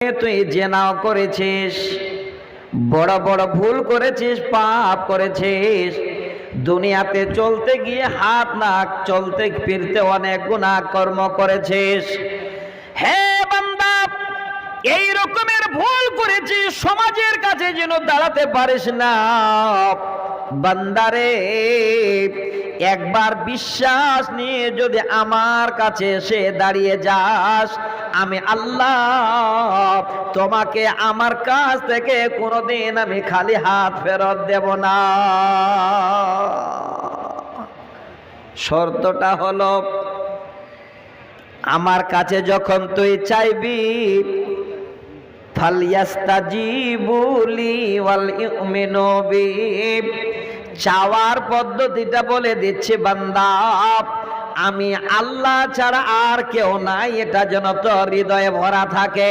তুই জেনাও করেছিস, বড় বড় ভুল করেছিস, পাপ করেছিস। দুনিয়াতে চলতে গিয়ে হাত নাক, চলতে ফিরতে অনেক গুণা কর্ম করেছিস। হে বান্দা, এই রকমের ভুল করেছিস, সমাজের কাছে যেন দাঁড়াতে পারিস না। বান্দারে একবার বিশ্বাস নিয়ে যদি আমার কাছে এসে দাঁড়িয়ে যাস, আমি আল্লাহ তোমাকে আমার কাছ থেকে কোনোদিন আমি খালি হাত ফেরত দেব না। শর্তটা হলো, আমার কাছে যখন তুই চাইবি ফালিয়াস্তাজিবুলি ওয়াল ইউমিনু বি চাওয়ার পদ্ধতিটা বলে দিচ্ছে, বান্দা। আমি আল্লাহ ছাড়া আর কেউ নাই, এটা যেন তো হৃদয়ে ভরা থাকে।